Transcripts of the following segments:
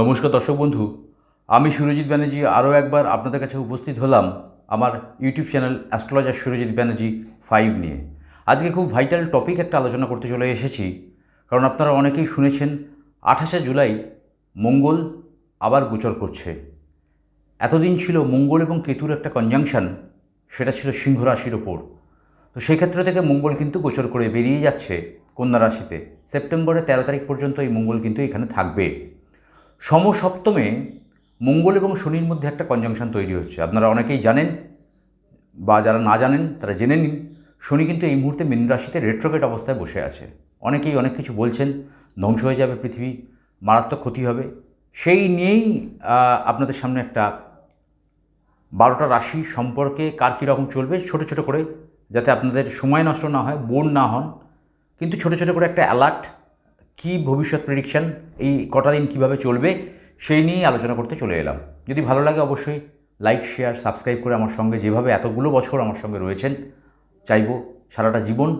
নমস্কার দর্শক বন্ধু, আমি সুরজিৎ ব্যানার্জি আরও একবার আপনাদের কাছে উপস্থিত হলাম আমার YouTube channel astrologer Surajit Banerjee five নিয়ে। আজকে খুব ভাইটাল টপিক একটা আলোচনা করতে চলে এসেছি, কারণ আপনারা অনেকেই শুনেছেন আঠাশে জুলাই মঙ্গল আবার গোচর করছে। এতদিন ছিল মঙ্গল এবং কেতুর একটা কনজাংশন সেটা ছিল সিংহ রাশির ওপর। তো সেই ক্ষেত্র থেকে মঙ্গল কিন্তু গোচর করে বেরিয়ে যাচ্ছে কন্যা রাশিতে। সেপ্টেম্বরের তেরো তারিখ পর্যন্ত এই মঙ্গল কিন্তু এখানে থাকবে। সমসপ্তমে মঙ্গল এবং শনির মধ্যে একটা কনজাংশন তৈরি হচ্ছে। আপনারা অনেকেই জানেন বা যারা না জানেন, তারা জেনে নিন, শনি কিন্তু এই মুহূর্তে মীন রাশিতে রেট্রোগেট অবস্থায় বসে আছে। অনেকেই অনেক কিছু বলছেন, ধ্বংস হয়ে যাবে পৃথিবী, মারাত্মক ক্ষতি হবে। সেই নিয়েই আপনাদের সামনে একটা বারোটা রাশি সম্পর্কে কার কীরকম চলবে, ছোট ছোট করে, যাতে আপনাদের সময় নষ্ট না হয় বোন না হন। কিন্তু ছোট ছোট করে একটা অ্যালার্ট কী ভবিষ্যৎ প্রেডিকশন এই কটা দিন কীভাবে চলবে, সেই নিয়েই আলোচনা করতে চলে এলাম। যদি ভালো লাগে অবশ্যই লাইক শেয়ার সাবস্ক্রাইব করে আমার সঙ্গে যেভাবে এতগুলো বছর আমার সঙ্গে রয়েছেন, চাইব সারাটা জীবন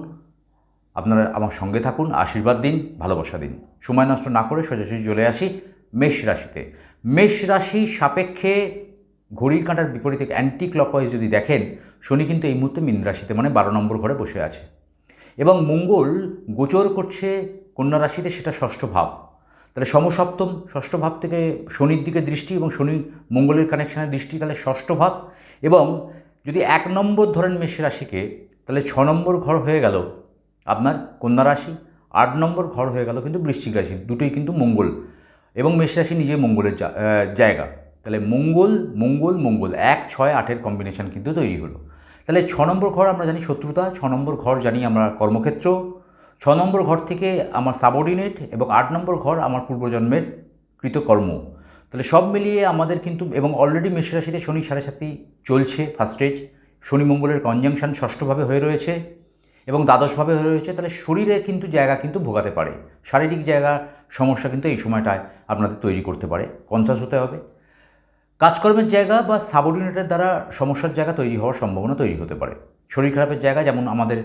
আপনারা আমার সঙ্গে থাকুন, আশীর্বাদ দিন, ভালোবাসা দিন। সময় নষ্ট না করে সোজাসুজি চলে আসি মেষ রাশিতে। মেষ রাশি সাপেক্ষে ঘড়ির কাঁটার বিপরীতে অ্যান্টি ক্লকওয়াইজ যদি দেখেন, শনি কিন্তু এই মুহূর্তে মীন রাশিতে মানে বারো নম্বর ঘরে বসে আছে। এবং মঙ্গল গোচর করছে কন্যা রাশিতে সেটা ষষ্ঠ ভাব। তাহলে সমসপ্তম, ষষ্ঠ ভাব থেকে শনির দিকে দৃষ্টি এবং শনি মঙ্গলের কানেকশানের দৃষ্টি, তাহলে ষষ্ঠ ভাব এবং যদি এক নম্বর ধরেন মেষ রাশিকে, তাহলে ছ নম্বর ঘর হয়ে গেল আপনার কন্যা রাশি, আট নম্বর ঘর হয়ে গেল কিন্তু বৃশ্চিক রাশি, দুটোই কিন্তু মঙ্গল এবং মেষ রাশি নিজে মঙ্গলের জায়গা। তাহলে মঙ্গল মঙ্গল মঙ্গল, এক, ছয়, আটের কম্বিনেশন কিন্তু তৈরি হলো। তাহলে ছ নম্বর ঘর আমরা জানি শত্রুতা, ছ নম্বর ঘর জানি আমরা কর্মক্ষেত্র ছ নম্বর ঘর থেকে আমার সাবঅর্ডিনেট এবং আট নম্বর ঘর আমার পূর্বজন্মের কৃতকর্ম। তাহলে সব মিলিয়ে আমাদের কিন্তু এবং অলরেডি মেষ রাশিতে শনি সাড়ে সাতই চলছে ফার্স্ট স্টেজ শনি মঙ্গলের কনজাংশন ষষ্ঠভাবে হয়ে রয়েছে এবং দ্বাদশভাবে হয়ে রয়েছে, তাহলে শরীরের কিন্তু জায়গা কিন্তু ভোগাতে পারে। শারীরিক জায়গা সমস্যা কিন্তু এই সময়টায় আপনাদের তৈরি করতে পারে কনসাস হতে হবে। কাজকর্মের জায়গা বা সাবঅর্ডিনেটের দ্বারা সমস্যার জায়গা তৈরি হওয়ার সম্ভাবনা তৈরি হতে পারে। শরীর খারাপের জায়গা যেমন আমাদের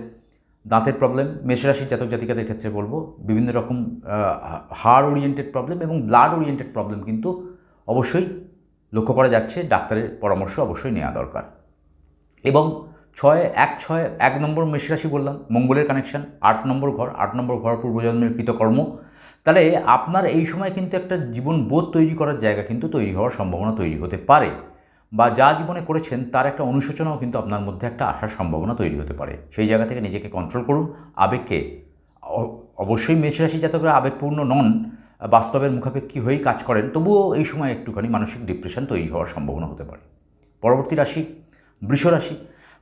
দাঁতের প্রবলেম মেষরাশির জাতক জাতিকাদের ক্ষেত্রে বলব, বিভিন্ন রকম হাড় ওরিয়েন্টেড প্রবলেম এবং ব্লাড ওরিয়েন্টেড প্রবলেম কিন্তু অবশ্যই লক্ষ্য করা যাচ্ছে, ডাক্তারের পরামর্শ অবশ্যই নেওয়া দরকার। এবং ছয়, এক ছয়, এক নম্বর মেষরাশি বললাম, মঙ্গলের কানেকশন আট নম্বর ঘর, আট নম্বর ঘর পূর্বজন্মের কৃতকর্ম। তাহলে আপনার এই সময় কিন্তু একটা জীবন বোধ তৈরি করার জায়গা কিন্তু তৈরি হওয়ার সম্ভাবনা তৈরি হতে পারে। বা যা জীবনে করেছেন, তার একটা অনুশোচনাও কিন্তু আপনার মধ্যে একটা আসার সম্ভাবনা তৈরি হতে পারে। সেই জায়গা থেকে নিজেকে কন্ট্রোল করুন, আবেগকে অবশ্যই মেষরাশি জাতকরা আবেগপূর্ণ নন, বাস্তবের মুখাপেক্ষী হয়েই কাজ করেন, তবুও এই সময় একটুখানি মানসিক ডিপ্রেশন তৈরি হওয়ার সম্ভাবনা হতে পারে। পরবর্তী রাশি, বৃষ রাশি।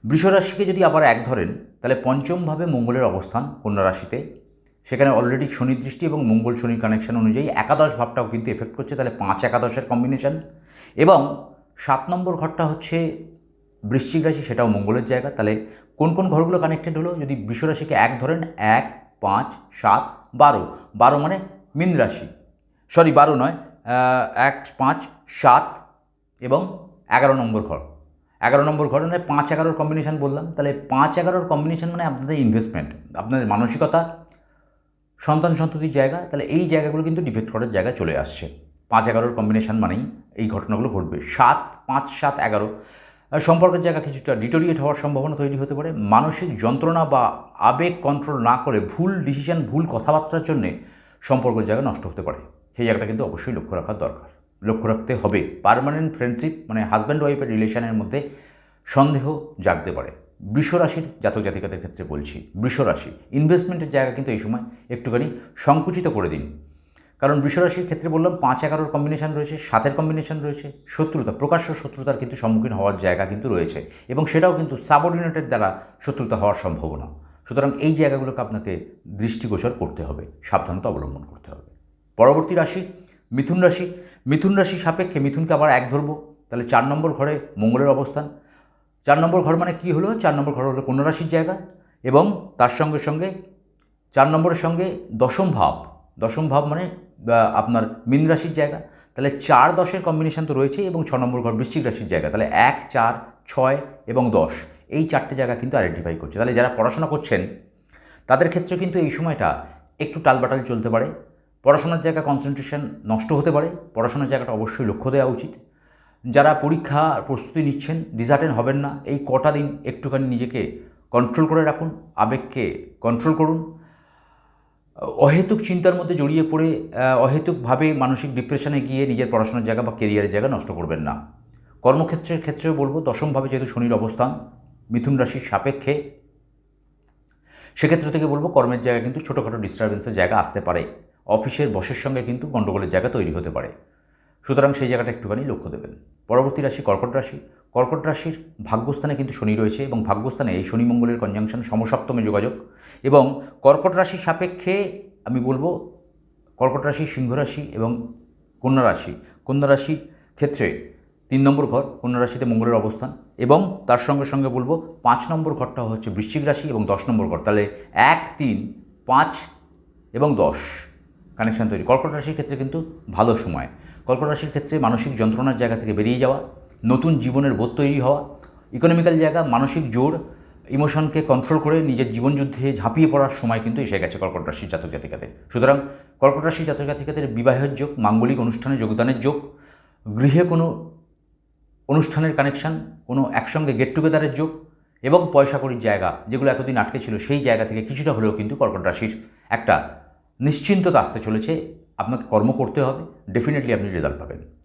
বৃষ রাশিকে যদি আবার এক ধরেন, তাহলে পঞ্চমভাবে মঙ্গলের অবস্থান কন্যা রাশিতে। সেখানে অলরেডি শনির দৃষ্টি এবং মঙ্গল শনির কানেকশন অনুযায়ী একাদশ ভাবটাও কিন্তু এফেক্ট করছে, তাহলে পাঁচ একাদশের কম্বিনেশন এবং সাত নম্বর ঘরটা হচ্ছে বৃশ্চিক রাশি, সেটাও মঙ্গলের জায়গা। তাহলে কোন কোন ঘরগুলো কানেক্টেড হলো? যদি বৃষ রাশিকে এক ধরেন, এক, পাঁচ, সাত, বারো। বারো মানে মীন রাশি। সরি বারো নয় এক, পাঁচ, সাত এবং এগারো নম্বর ঘর। এগারো নম্বর ঘর মানে পাঁচ এগারোর কম্বিনেশন বললাম। তাহলে পাঁচ এগারোর কম্বিনেশান মানে আপনাদের ইনভেস্টমেন্ট আপনাদের মানসিকতা সন্তান সন্ততির জায়গা। তাহলে এই জায়গাগুলো কিন্তু ডিফেক্ট করার জায়গায় চলে আসছে। পাঁচ এগারোর কম্বিনেশান মানেই এই ঘটনাগুলো ঘটবে। সাত, পাঁচ, সাত, এগারো। সম্পর্কের জায়গা কিছুটা ডিটোরিয়েট হওয়ার সম্ভাবনা তৈরি হতে পারে। মানসিক যন্ত্রণা বা আবেগ কন্ট্রোল না করে ভুল ডিসিশন ভুল কথাবার্তার জন্যে সম্পর্কের জায়গা নষ্ট হতে পারে। সেই জায়গাটা কিন্তু অবশ্যই লক্ষ্য রাখার দরকার। লক্ষ্য রাখতে হবে। পার্মানেন্ট ফ্রেন্ডশিপ মানে হাজব্যান্ড ওয়াইফের রিলেশনের মধ্যে সন্দেহ জাগতে পারে। বৃষ রাশির জাতক জাতিকাদের ক্ষেত্রে বলছি, বৃষ রাশি। ইনভেস্টমেন্টের জায়গা কিন্তু এই সময় একটুখানি সংকুচিত করে দিন। কারণ বৃষরাশির ক্ষেত্রে বললাম, পাঁচ এগারোর কম্বিনেশন রয়েছে, সাতের কম্বিনেশন রয়েছে, শত্রুতা, প্রকাশ্য শত্রুতার কিন্তু সম্মুখীন হওয়ার জায়গা কিন্তু রয়েছে এবং সেটাও কিন্তু সাবঅর্ডিনেটের দ্বারা শত্রুতা হওয়ার সম্ভাবনা। সুতরাং এই জায়গাগুলোকে আপনাকে দৃষ্টিগোচর করতে হবে, সাবধানতা অবলম্বন করতে হবে। পরবর্তী রাশি, মিথুন রাশি। মিথুন রাশি সাপেক্ষে মিথুনকে আবার এক ধরবো, তাহলে চার নম্বর ঘরে মঙ্গলের অবস্থান। চার নম্বর ঘর মানে কী হলো? চার নম্বর ঘর হলো কন্যা রাশির জায়গা এবং তার সঙ্গে সঙ্গে, চার নম্বরের সঙ্গে দশম ভাব দশম ভাব মানে আপনার মীন রাশির জায়গা। তাহলে চার দশের কম্বিনেশন তো রয়েছে এবং ছ নম্বর ঘর বৃশ্চিক রাশির জায়গা। তাহলে এক, চার, ছয় এবং দশ, এই চারটে জায়গা কিন্তু আইডেন্টিফাই করছে। তাহলে যারা পড়াশোনা করছেন, তাদের ক্ষেত্রে কিন্তু এই সময়টা একটু টালবাটাল চলতে পারে। পড়াশোনার জায়গা কনসেন্ট্রেশন নষ্ট হতে পারে। পড়াশোনার জায়গাটা অবশ্যই লক্ষ্য দেওয়া উচিত। যারা পরীক্ষা প্রস্তুতি নিচ্ছেন ডিসার্টেন হবেন না। এই কটা দিন একটুখানি নিজেকে কন্ট্রোল করে রাখুন, আবেগকে কন্ট্রোল করুন। অহেতুক চিন্তার মধ্যে জড়িয়ে পড়ে অহেতুকভাবে মানসিক ডিপ্রেশনে গিয়ে নিজের পড়াশোনার জায়গা বা কেরিয়ারের জায়গা নষ্ট করবেন না। কর্মক্ষেত্রের ক্ষেত্রেও বলব, দশমভাবে যেহেতু শনির অবস্থান, মিথুন রাশির সাপেক্ষে, সেক্ষেত্র থেকে বলব কর্মের জায়গায় কিন্তু ছোটোখাটো ডিস্টারবেন্সের জায়গা আসতে পারে। অফিসের বসের সঙ্গে কিন্তু গণ্ডগোলের জায়গা তৈরি হতে পারে। সুতরাং সেই জায়গাটা একটুখানি লক্ষ্য দেবেন। পরবর্তী রাশি কর্কট রাশি। কর্কট রাশির ভাগ্যস্থানে কিন্তু শনি রয়েছে এবং ভাগ্যস্থানে এই শনি মঙ্গলের কনজাংশন সমসপ্তমে যোগাযোগ এবং কর্কট রাশির সাপেক্ষে আমি বলব কর্কট রাশি, সিংহ রাশি এবং কন্যা রাশি। কন্যা রাশির ক্ষেত্রে তিন নম্বর ঘর কন্যা রাশিতে মঙ্গলের অবস্থান এবং তার সঙ্গে সঙ্গে বলব পাঁচ নম্বর ঘরটা হচ্ছে বৃশ্চিক রাশি এবং দশ নম্বর ঘর। তাহলে এক, তিন, পাঁচ এবং দশ কানেকশান তৈরি। কর্কট রাশির ক্ষেত্রে কিন্তু ভালো সময়। কর্কট রাশির ক্ষেত্রে মানসিক যন্ত্রণার জায়গা থেকে বেরিয়ে যাওয়া নতুন জীবনের বোধ তৈরি হওয়া ইকোনমিক্যাল জায়গা, মানসিক জোর ইমোশনকে কন্ট্রোল করে নিজের জীবনযুদ্ধে ঝাঁপিয়ে পড়ার সময় কিন্তু এসে গেছে কর্কট রাশির জাতক জাতিকাদের। সুতরাং কর্কট রাশির জাতক জাতিকাদের বিবাহের যোগ, মাঙ্গলিক অনুষ্ঠানে যোগদানের যোগ, গৃহে কোনো অনুষ্ঠানের কানেকশান কোনো একসঙ্গে গেট টুগেদারের যোগ এবং পয়সা কড়ির জায়গা যেগুলো এতদিন আটকে ছিল সেই জায়গা থেকে কিছুটা হলেও কিন্তু কর্কট রাশির একটা নিশ্চিন্ততা আসতে চলেছে। আপনাকে কর্ম করতে হবে। ডেফিনেটলি আপনি রেজাল্ট পাবেন।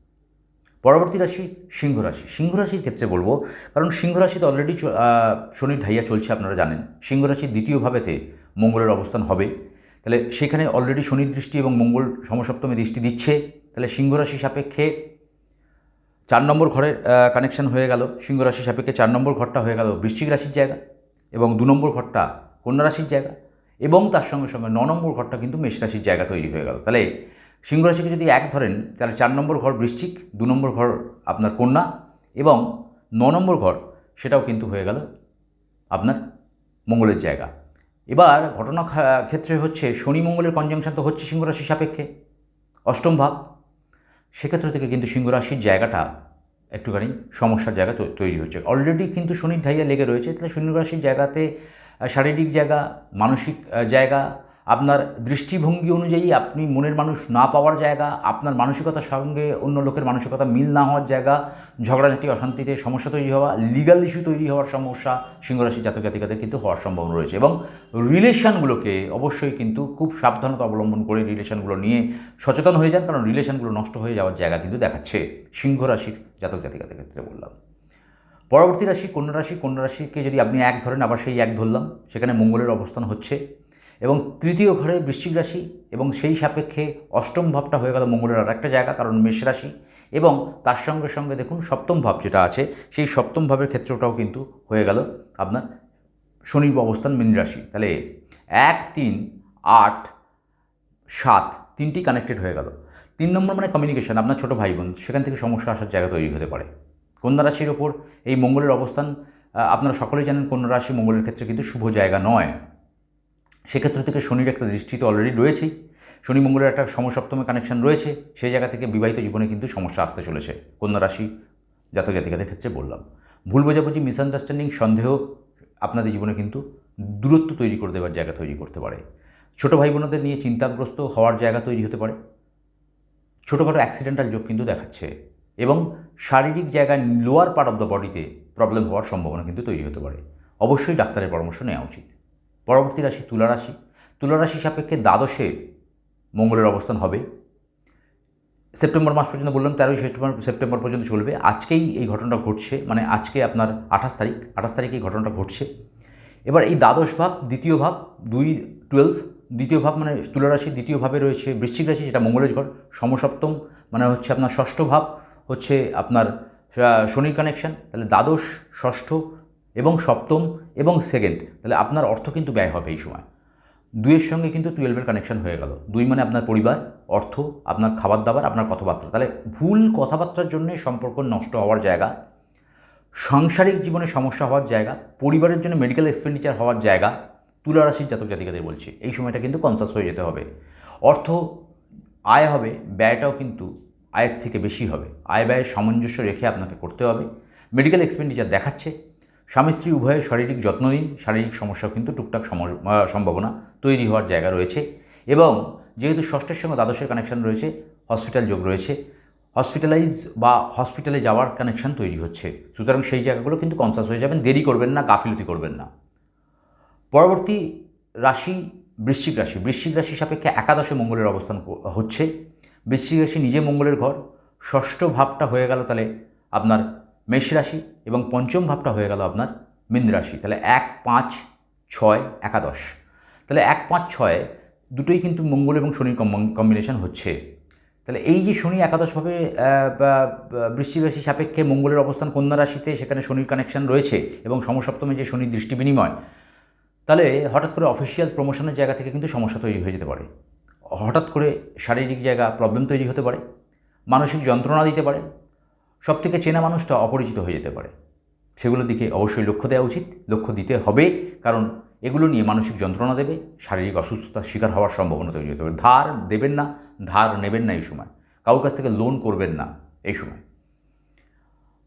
পরবর্তী রাশি সিংহ রাশি। সিংহ রাশির ক্ষেত্রে বলব, কারণ সিংহ রাশিতে অলরেডি শনির ঢাইয়া চলছে আপনারা জানেন। সিংহ রাশির দ্বিতীয় ভাবেতে মঙ্গলের অবস্থান হবে। তাহলে সেখানে অলরেডি শনির দৃষ্টি এবং মঙ্গল সমসপ্তমে দৃষ্টি দিচ্ছে। তাহলে সিংহ রাশি সাপেক্ষে চার নম্বর ঘরের কানেকশন হয়ে গেল। সিংহ রাশি সাপেক্ষে চার নম্বর ঘরটা হয়ে গেল বৃশ্চিক রাশির জায়গা এবং দু নম্বর ঘরটা কন্যা রাশির জায়গা এবং তার সঙ্গে সঙ্গে ন নম্বর ঘরটা কিন্তু মেষ রাশির জায়গা তৈরি হয়ে গেল। তাহলে সিংহ রাশিকে যদি এক ধরেন, তাহলে চার নম্বর ঘর বৃশ্চিক, দু নম্বর ঘর আপনার কন্যা এবং ন নম্বর ঘর সেটাও কিন্তু হয়ে গেল আপনার মঙ্গলের জায়গা। এবার ঘটনা ক্ষেত্রে হচ্ছে শনি মঙ্গলের কনজাংশন তো হচ্ছে সিংহ রাশির সাপেক্ষে, অষ্টম ভাব। সেক্ষেত্র থেকে কিন্তু সিংহ রাশির জায়গাটা একটুখানি সমস্যার জায়গা তৈরি হচ্ছে। অলরেডি কিন্তু শনির ঢাইয়া লেগে রয়েছে, তাহলে সিংহ রাশির জায়গাতে শারীরিক জায়গা, মানসিক জায়গা আপনার দৃষ্টিভঙ্গি অনুযায়ী আপনি মনের মানুষ না পাওয়ার জায়গা, আপনার মানসিকতার সঙ্গে অন্য লোকের মানসিকতা মিল না হওয়ার জায়গা, ঝগড়াঝাটি, অশান্তিতে সমস্যা তৈরি হওয়া লিগাল ইস্যু তৈরি হওয়ার সমস্যা, সিংহরাশি জাতক জাতিকাদের কিন্তু হওয়ার সম্ভাবনা রয়েছে এবং রিলেশনগুলোকে অবশ্যই কিন্তু খুব সাবধানতা অবলম্বন করে রিলেশনগুলো নিয়ে সচেতন হয়ে যান, কারণ রিলেশনগুলো নষ্ট হয়ে যাওয়ার জায়গা কিন্তু দেখাচ্ছে সিংহ রাশির জাতক জাতিকাদের ক্ষেত্রে বললাম। পরবর্তী রাশি, কন্যা রাশি, কন্যা রাশিকে যদি আপনি এক ধরেন, আবার সেই এক ধরলাম, সেখানে মঙ্গলের অবস্থান হচ্ছে। এবং তৃতীয় ঘরে বৃশ্চিক রাশি এবং সেই সাপেক্ষে অষ্টম ভাবটা হয়ে গেল মঙ্গলের আর একটা জায়গা, কারণ মেষ রাশি। এবং তার সঙ্গে সঙ্গে দেখুন সপ্তম ভাব যেটা আছে, সেই সপ্তম ভাবের ক্ষেত্রটাও কিন্তু হয়ে গেল আপনার শনির অবস্থান মীন রাশি। তাহলে এক, তিন, আট, সাত তিনটি কানেক্টেড হয়ে গেল। তিন নম্বর মানে কমিউনিকেশান আপনার ছোটো ভাই বোন, সেখান থেকে সমস্যা আসার জায়গা তৈরি হতে পারে। কন্যা রাশির ওপর এই মঙ্গলের অবস্থান আপনারা সকলেই জানেন কন্যা রাশি মঙ্গলের ক্ষেত্রে কিন্তু শুভ জায়গা নয়। সেক্ষেত্র থেকে শনির একটা দৃষ্টি তো অলরেডি রয়েছেই। শনি মঙ্গলের একটা সমসপ্তমে কানেকশন রয়েছে, সেই জায়গা থেকে বিবাহিত জীবনে কিন্তু সমস্যা আসতে চলেছে। কন্যা রাশি জাতক জাতিকাদের ক্ষেত্রে বললাম। ভুল বোঝাবুঝি মিসআন্ডারস্ট্যান্ডিং সন্দেহ আপনাদের জীবনে কিন্তু দূরত্ব তৈরি করে দেওয়ার জায়গা তৈরি করতে পারে। ছোটো ভাই বোনদের নিয়ে চিন্তাগ্রস্ত হওয়ার জায়গা তৈরি হতে পারে। ছোটোখাটো অ্যাক্সিডেন্টাল যোগ কিন্তু দেখাচ্ছে এবং শারীরিক জায়গায় লোয়ার পার্ট অফ দ্য বডিতে প্রবলেম হওয়ার সম্ভাবনা কিন্তু তৈরি হতে পারে। অবশ্যই ডাক্তারের পরামর্শ নেওয়া উচিত। পরবর্তী রাশি তুলা রাশি। তুলা রাশি সাপেক্ষে দ্বাদশে মঙ্গলের অবস্থান হবে। সেপ্টেম্বর মাস পর্যন্ত বললাম, তেরোই সেপ্টেম্বর সেপ্টেম্বর পর্যন্ত চলবে। আজকেই এই ঘটনাটা ঘটছে মানে আজকে আপনার আঠাশ তারিখ, আঠাশ তারিখে এই ঘটনাটা ঘটছে। এবার এই দ্বাদশ ভাব, দ্বিতীয় ভাব, দুই টুয়েলভ দ্বিতীয় ভাব মানে তুলারাশি দ্বিতীয় ভাবে রয়েছে বৃশ্চিক রাশি, যেটা মঙ্গলের ঘর, সমসপ্তম মানে হচ্ছে আপনার ষষ্ঠ ভাব, হচ্ছে আপনার শনির কানেকশন তাহলে দ্বাদশ, ষষ্ঠ এবং সপ্তম এবং সেকেন্ড তাহলে আপনার অর্থ কিন্তু ব্যয় হবে এই সময়। দুইয়ের সঙ্গে কিন্তু টুয়েলভের কানেকশন হয়ে গেল। দুই মানে আপনার পরিবার, অর্থ, আপনার খাবার দাবার আপনার কথাবার্তা। তাহলে ভুল কথাবার্তার জন্য সম্পর্ক নষ্ট হওয়ার জায়গা, সাংসারিক জীবনে সমস্যা হওয়ার জায়গা, পরিবারের জন্য মেডিকেল এক্সপেন্ডিচার হওয়ার জায়গা তুলা রাশির জাতক জাতিকাদের বলছি, এই সময়টা কিন্তু কনসাস হয়ে যেতে হবে। অর্থ আয় হবে, ব্যয়টাও কিন্তু আয়ের থেকে বেশি হবে। আয় ব্যয়ের সামঞ্জস্য রেখে আপনাকে করতে হবে। মেডিকেল এক্সপেন্ডিচার দেখাচ্ছে স্বামী স্ত্রী উভয়ের শারীরিক যত্ন নিন, শারীরিক সমস্যাও কিন্তু টুকটাক সম- সম্ভাবনা তৈরি হওয়ার জায়গা রয়েছে এবং যেহেতু ষষ্ঠের সঙ্গে দ্বাদশের কানেকশন রয়েছে হসপিটাল যোগ রয়েছে হসপিটালাইজ বা হসপিটালে যাওয়ার কানেকশন তৈরি হচ্ছে। সুতরাং সেই জায়গাগুলো কিন্তু কনসাস হয়ে যাবেন, দেরি করবেন না, গাফিলতি করবেন না। পরবর্তী রাশি বৃশ্চিক রাশি। বৃশ্চিক রাশি সাপেক্ষে একাদশে মঙ্গলের অবস্থান হচ্ছে। বৃশ্চিক রাশি নিজে মঙ্গলের ঘর। ষষ্ঠ ভাবটা হয়ে গেল তাহলে আপনার মেষ রাশি এবং পঞ্চম ভাবটা হয়ে গেল আপনার মীন রাশি। তাহলে এক পাঁচ ছয় একাদশ। তাহলে এক পাঁচ ছয় দুটোই কিন্তু মঙ্গল এবং শনির কম্বিনেশন হচ্ছে। তাহলে এই যে শনি একাদশভাবে আহ, বা- বা রাশি সাপেক্ষে মঙ্গলের অবস্থান কন্যা রাশিতে সেখানে শনির কানেকশন রয়েছে এবং সমসপ্তমে যে শনির দৃষ্টি বিনিময় তাহলে হঠাৎ করে অফিসিয়াল প্রমোশনের জায়গা থেকে কিন্তু সমস্যা তৈরি হয়ে যেতে পারে। হঠাৎ করে শারীরিক জায়গা প্রবলেম তৈরি হতে পারে মানসিক যন্ত্রণা দিতে পারে সব থেকে চেনা মানুষটা অপরিচিত হয়ে যেতে পারে। সেগুলোর দিকে অবশ্যই লক্ষ্য দেওয়া উচিত। লক্ষ্য দিতে হবে, কারণ এগুলো নিয়ে মানসিক যন্ত্রণা দেবে, শারীরিক অসুস্থতার শিকার হওয়ার সম্ভাবনা তৈরি হতে পারে। ধার দেবেন না, ধার নেবেন না এই সময়। কারোর কাছ থেকে লোন করবেন না এই সময়।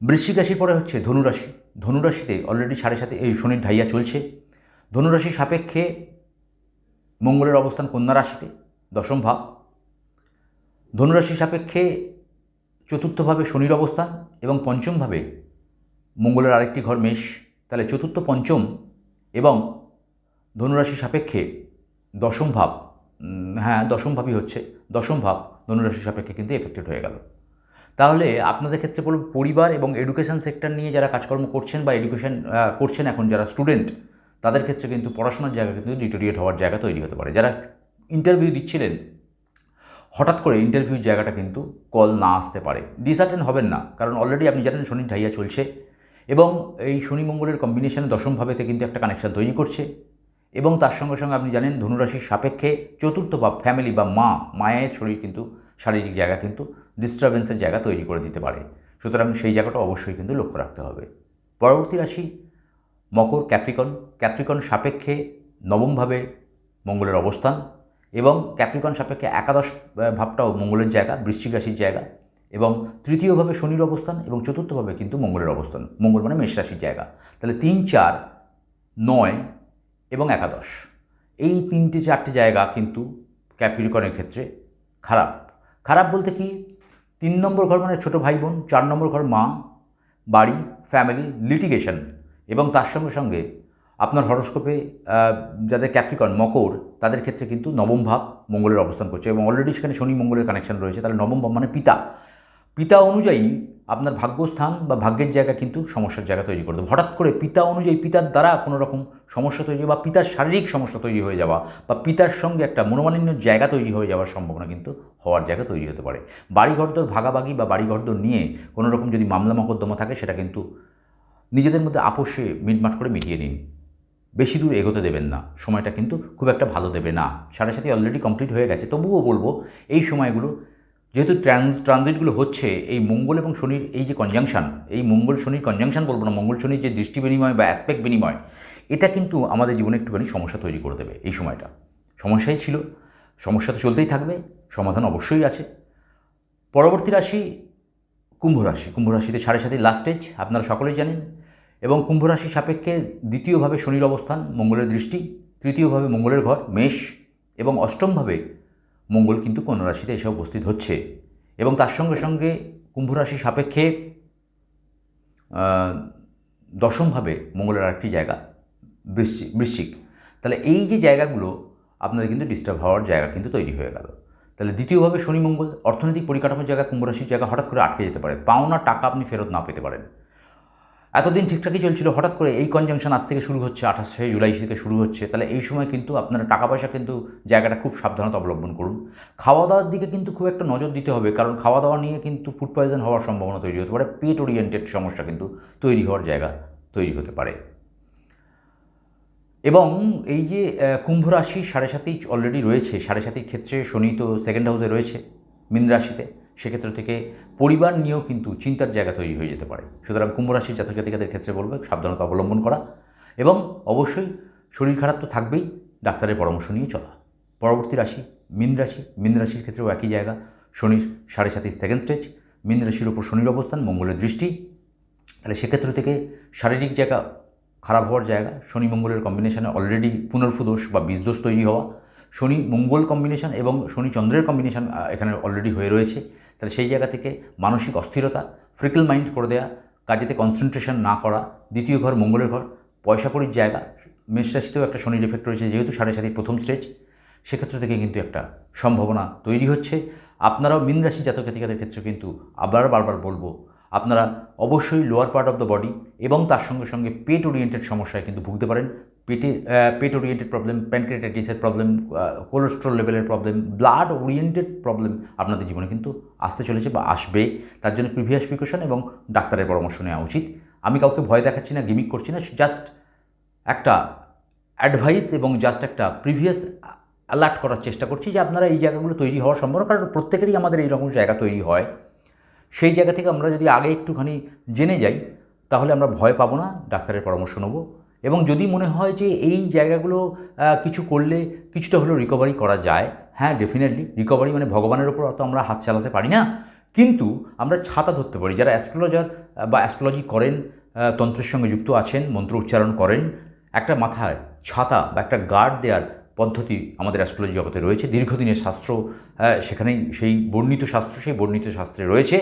বৃশ্চিক রাশির পরে হচ্ছে ধনুরাশি ধনুরাশিতে অলরেডি সাড়ে সাথে এই শনির ঢাইয়া চলছে। ধনুরাশির সাপেক্ষে মঙ্গলের অবস্থান কন্যা রাশিতে, দশম ভাব। ধনুরাশির সাপেক্ষে চতুর্থভাবে শনির অবস্থান এবং পঞ্চমভাবে মঙ্গলের আরেকটি ঘর মেষ, তাহলে চতুর্থ, পঞ্চম এবং ধনুরাশি সাপেক্ষে দশম ভাব হ্যাঁ দশম ভাবই হচ্ছে, দশম ভাব ধনুরাশি সাপেক্ষে কিন্তু এফেক্টেড হয়ে গেল। তাহলে আপনাদের ক্ষেত্রে বলব পরিবার এবং এডুকেশন সেক্টর নিয়ে যারা কাজকর্ম করছেন বা এডুকেশন করছেন এখন যারা স্টুডেন্ট তাদের ক্ষেত্রে কিন্তু পড়াশোনার জায়গা কিন্তু ডিটোরিয়েট হওয়ার জায়গা তৈরি হতে পারে। যারা ইন্টারভিউ দিচ্ছিলেন হঠাৎ করে ইন্টারভিউ জায়গাটা কিন্তু কল না আসতে পারে। ডিসার্টেন হবেন না, কারণ অলরেডি আপনি জানেন শনি ঢাইয়া চলছে এবং এই শনি মঙ্গলের কম্বিনেশনে দশমভাবেতে কিন্তু একটা কানেকশন তৈরি করছে এবং তার সঙ্গে সঙ্গে আপনি জানেন ধনুরাশির সাপেক্ষে চতুর্থ বা ফ্যামিলি বা মা, মায়ের শরীর কিন্তু শারীরিক জায়গা কিন্তু ডিস্টারবেন্সের জায়গা তৈরি করে দিতে পারে। সুতরাং সেই জায়গাটা অবশ্যই কিন্তু লক্ষ্য রাখতে হবে। পরবর্তী রাশি, মকর ক্যাপ্রিকন ক্যাপ্রিকন সাপেক্ষে নবমভাবে মঙ্গলের অবস্থান এবং ক্যাপ্রিকন সাপেক্ষে একাদশ ভাবটাও মঙ্গলের জায়গা, বৃশ্চিক রাশির জায়গা এবং তৃতীয়ভাবে শনির অবস্থান এবং চতুর্থভাবে কিন্তু মঙ্গলের অবস্থান। মঙ্গল মানে মেষ রাশির জায়গা। তাহলে তিন, চার, নয় এবং একাদশ। এই তিনটে, চারটে জায়গা কিন্তু ক্যাপ্রিকনের ক্ষেত্রে খারাপ। খারাপ বলতে কি? তিন নম্বর ঘর মানে ছোটো ভাই বোন, চার নম্বর ঘর মা, বাড়ি ফ্যামিলি লিটিগেশন এবং তার সঙ্গে সঙ্গে আপনার হরস্কোপে যাদের ক্যাপ্রিকন মকর, তাদের ক্ষেত্রে কিন্তু নবম ভাব মঙ্গলের অবস্থান করছে এবং অলরেডি সেখানে শনি মঙ্গলের কানেকশন রয়েছে, তাহলে নবম ভাব মানে পিতা। পিতা অনুযায়ী আপনার ভাগ্যস্থান বা ভাগ্যের জায়গা কিন্তু সমস্যার জায়গা তৈরি করে দেবে। হঠাৎ করে পিতা অনুযায়ী পিতার দ্বারা কোনো রকম সমস্যা তৈরি বা পিতার শারীরিক সমস্যা তৈরি হয়ে যাওয়া বা পিতার সঙ্গে একটা মনোমালিন্য জায়গা তৈরি হয়ে যাওয়ার সম্ভাবনা কিন্তু হওয়ার জায়গা তৈরি হতে পারে। বাড়িঘরদোর ভাগাভাগি বা বাড়িঘরদোর নিয়ে কোনো রকম যদি মামলা মকদ্দমা থাকে, সেটা কিন্তু নিজেদের মধ্যে আপোষে মিটমাট করে মিটিয়ে নিন। বেশি দূর এগোতে দেবেন না। সময়টা কিন্তু খুব একটা ভালো দেবে না। সাড়ে সাথে অলরেডি কমপ্লিট হয়ে গেছে। তবুও বলব, এই সময়গুলো, যেহেতু ট্রান্স ট্রানজিটগুলো হচ্ছে, এই মঙ্গল এবং শনির এই যে কনজাংশন এই মঙ্গল, শনির কনজাংশন বলব না, মঙ্গল, শনির যে দৃষ্টি বিনিময় বা অ্যাসপেক্ট বিনিময়, এটা কিন্তু আমাদের জীবনে একটুখানি সমস্যা তৈরি করে দেবে এই সময়টা। সমস্যাই ছিল। সমস্যা তো চলতেই থাকবে। সমাধান অবশ্যই আছে। পরবর্তী রাশি কুম্ভ রাশি। কুম্ভ রাশিতে সাড়ে সাথে লাস্ট স্টেজ আপনারা সকলেই জানেন। এবং কুম্ভ রাশি সাপেক্ষে দ্বিতীয়ভাবে শনির অবস্থান, মঙ্গলের দৃষ্টি, তৃতীয়ভাবে মঙ্গলের ঘর, মেষ এবং অষ্টমভাবে মঙ্গল কিন্তু কন্যা রাশিতে এসে উপস্থিত হচ্ছে। এবং তার সঙ্গে সঙ্গে কুম্ভ রাশি সাপেক্ষে দশমভাবে মঙ্গলের আরেকটি জায়গা বৃশ্চিক বৃশ্চিক। তাহলে এই যে জায়গাগুলো, আপনাদের কিন্তু ডিস্টার্ব হওয়ার জায়গা কিন্তু তৈরি হয়ে গেল। তাহলে দ্বিতীয়ভাবে শনি মঙ্গল, অর্থনৈতিক পরিকাঠামোর জায়গা, কুম্ভ রাশির জায়গা হঠাৎ করে আটকে যেতে পারে। পাওনা টাকা আপনি ফেরত না পেতে পারেন। এতদিন ঠিকঠাকই চলছিল, হঠাৎ করে এই কনজাংশন আজ থেকে শুরু হচ্ছে, আঠাশে জুলাই থেকে শুরু হচ্ছে, তাহলে এই সময় কিন্তু আপনারা টাকা পয়সা কিন্তু জায়গাটা খুব সাবধানতা অবলম্বন করুন। খাওয়া দাওয়ার দিকে কিন্তু খুব একটা নজর দিতে হবে, কারণ খাওয়া দাওয়া নিয়ে কিন্তু ফুড পয়জন হওয়ার সম্ভাবনা তৈরি হতে পারে পেট ওরিয়েন্টেড সমস্যা কিন্তু তৈরি হওয়ার জায়গা তৈরি হতে পারে। এবং এই যে কুম্ভ রাশি সাড়ে সাতেই অলরেডি রয়েছে, সাড়ে সাতির ক্ষেত্রে শনি তো সেকেন্ড হাউসে রয়েছে, মীন রাশিতে। সেক্ষেত্র থেকে পরিবার নিয়েও কিন্তু চিন্তার জায়গা তৈরি হয়ে যেতে পারে। সুতরাং কুম্ভ রাশির জাতক জাতিকাদের ক্ষেত্রে বলবে, সাবধানতা অবলম্বন করা এবং অবশ্যই শরীর খারাপ তো থাকবেই, ডাক্তারের পরামর্শ নিয়ে চলা। পরবর্তী রাশি মীন রাশি, মীন রাশির ক্ষেত্রেও একই জায়গা। শনির সাড়ে সাতির সেকেন্ড স্টেজ মীন রাশির ওপর শনির অবস্থান, মঙ্গলের দৃষ্টি। তাহলে সেক্ষেত্র থেকে শারীরিক জায়গা খারাপ হওয়ার জায়গা, শনি মঙ্গলের কম্বিনেশনে অলরেডি পুনর্ফুদোষ বা বীজদোষ তৈরি হওয়া, শনি মঙ্গল কম্বিনেশন এবং শনি চন্দ্রের কম্বিনেশন এখানে অলরেডি হয়ে রয়েছে। তাহলে সেই জায়গা থেকে মানসিক অস্থিরতা, ফ্রিকল মাইন্ড করে দেওয়া কাজেতে কনসেন্ট্রেশন না করা, দ্বিতীয় ঘর, মঙ্গলের ঘর, পয়সা কড়ির জায়গা, মেষ রাশিতেও একটা শনির এফেক্ট রয়েছে যেহেতু সাড়ে সাতির প্রথম স্টেজ সেক্ষেত্র থেকে কিন্তু একটা সম্ভাবনা তৈরি হচ্ছে। আপনারাও মিন রাশি জাতক জাতিকাদের ক্ষেত্রে কিন্তু আবার বারবার বলব, আপনারা অবশ্যই lower part of the body এবং তার সঙ্গে সঙ্গে পেট ওরিয়েন্টেড সমস্যায় কিন্তু ভুগতে পারেন। পেটে পেট ওরিয়েন্টেড প্রবলেম প্যানক্রেটাইটিসের প্রবলেম কোলেস্ট্রল লেভেলের প্রবলেম ব্লাড ওরিয়েন্টেড প্রবলেম আপনাদের জীবনে কিন্তু আসতে চলেছে বা আসবে। তার জন্য প্রিভিয়াস প্রিকশন এবং ডাক্তারের পরামর্শ নেওয়া উচিত। আমি কাউকে ভয় দেখাচ্ছি না গিমিক করছি না জাস্ট একটা অ্যাডভাইস এবং জাস্ট একটা প্রিভিয়াস অ্যালার্ট করার চেষ্টা করছি যে আপনারা এই জায়গাগুলো তৈরি হওয়ার সম্ভাবনা কারণ প্রত্যেকেরই আমাদের এই রকম জায়গা তৈরি হয়। সেই জায়গা থেকে আমরা যদি আগে একটুখানি জেনে যাই, তাহলে আমরা ভয় পাবো না, ডাক্তারের পরামর্শ নেব। এবং যদি মনে হয় যে এই জায়গাগুলো কিছু করলে কিছুটা হলেও রিকভারি করা যায় হ্যাঁ ডেফিনেটলি রিকভারি মানে ভগবানের ওপর অত আমরা হাত চালাতে পারি না। কিন্তু আমরা ছাতা ধরতে পারি। যারা অ্যাস্ট্রোলজার বা অ্যাস্ট্রোলজি করেন তন্ত্রের সঙ্গে যুক্ত আছেন, মন্ত্র উচ্চারণ করেন, একটা মাথায় ছাতা বা একটা গার্ড দেওয়ার পদ্ধতি আমাদের অ্যাস্ট্রোলজি জগতে রয়েছে। দীর্ঘদিনের শাস্ত্র সেখানেই সেই বর্ণিত শাস্ত্র, সেই বর্ণিত শাস্ত্রে রয়েছে।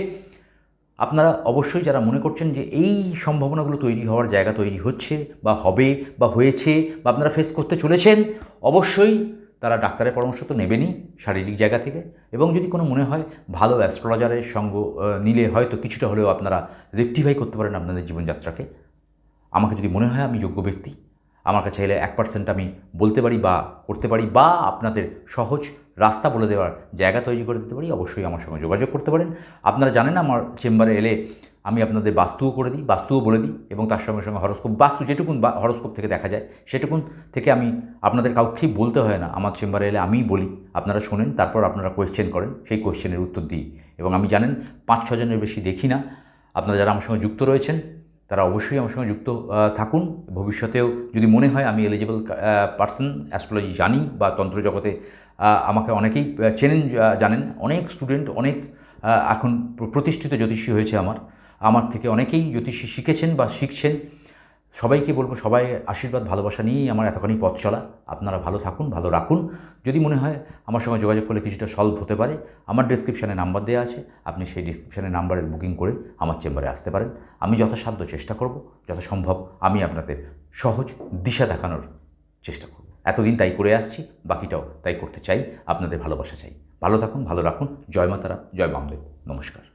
আপনারা অবশ্যই যারা মনে করছেন যে এই সম্ভাবনাগুলো তৈরি হওয়ার জায়গা তৈরি হচ্ছে বা হবে বা হয়েছে বা আপনারা ফেস করতে চলেছেন, অবশ্যই তারা ডাক্তারের পরামর্শ তো নেবেনই শারীরিক জায়গা থেকে। এবং যদি কোনো মনে হয় ভালো অ্যাস্ট্রোলজারের সঙ্গ নিলে হয়তো কিছুটা হলেও আপনারা রেকটিফাই করতে পারেন আপনাদের জীবনযাত্রাকে। আমাকে যদি মনে হয় আমি যোগ্য ব্যক্তি আমার কাছে এলে এক পার্সেন্ট আমি বলতে পারি বা করতে পারি বা আপনাদের সহজ রাস্তা বলে দেওয়ার জায়গা তৈরি করে দিতে পারি, অবশ্যই আমার সঙ্গে যোগাযোগ করতে পারেন। আপনারা জানেন আমার চেম্বারে এলে আমি আপনাদের বাস্তুও করে দিই, বাস্তুও বলে দিই এবং তার সঙ্গে সঙ্গে হরস্কোপ, বাস্তু যেটুকুন হরস্কোপ থেকে দেখা যায়, সেটুকুন থেকে আমি আপনাদের কাউকেই বলতে হয় না। আমার চেম্বারে এলে আমিই বলি, আপনারা শোনেন, তারপর আপনারা কোয়েশ্চেন করেন, সেই কোয়েশ্চেনের উত্তর দিই। এবং আমি জানেন পাঁচ ছজনের বেশি দেখি না। আপনারা যারা আমার সঙ্গে যুক্ত রয়েছেন, তারা অবশ্যই আমার সঙ্গে যুক্ত থাকুন। ভবিষ্যতেও যদি মনে হয় আমি এলিজিবল পার্সন অ্যাস্ট্রোলজি জানি বা তন্ত্র জগতে আমাকে অনেকেই চেনেন জানেন, অনেক স্টুডেন্ট অনেক এখন প্রতিষ্ঠিত জ্যোতিষী হয়েছে আমার। আমার থেকে অনেকেই জ্যোতিষী শিখেছেন বা শিখছেন। সবাইকে বলব, সবাই আশীর্বাদ, ভালোবাসা নিয়েই আমার এতখানি পথ চলা। আপনারা ভালো থাকুন, ভালো রাখুন। যদি মনে হয় আমার সঙ্গে যোগাযোগ করলে কিছুটা সলভ হতে পারে। আমার ডিসক্রিপশানে নাম্বার দেওয়া আছে। আপনি সেই ডিসক্রিপশানে নাম্বারের বুকিং করে আমার চেম্বারে আসতে পারেন। আমি যথাসাধ্য চেষ্টা করব, যথাসম্ভব আমি আপনাদের সহজ দিশা দেখানোর চেষ্টা করব। এতদিন তাই করে আসছি, বাকিটাও তাই করতে চাই, আপনাদের ভালোবাসা চাই। ভালো থাকুন, ভালো রাখুন। জয় মাতারা, জয় বামদেব। নমস্কার।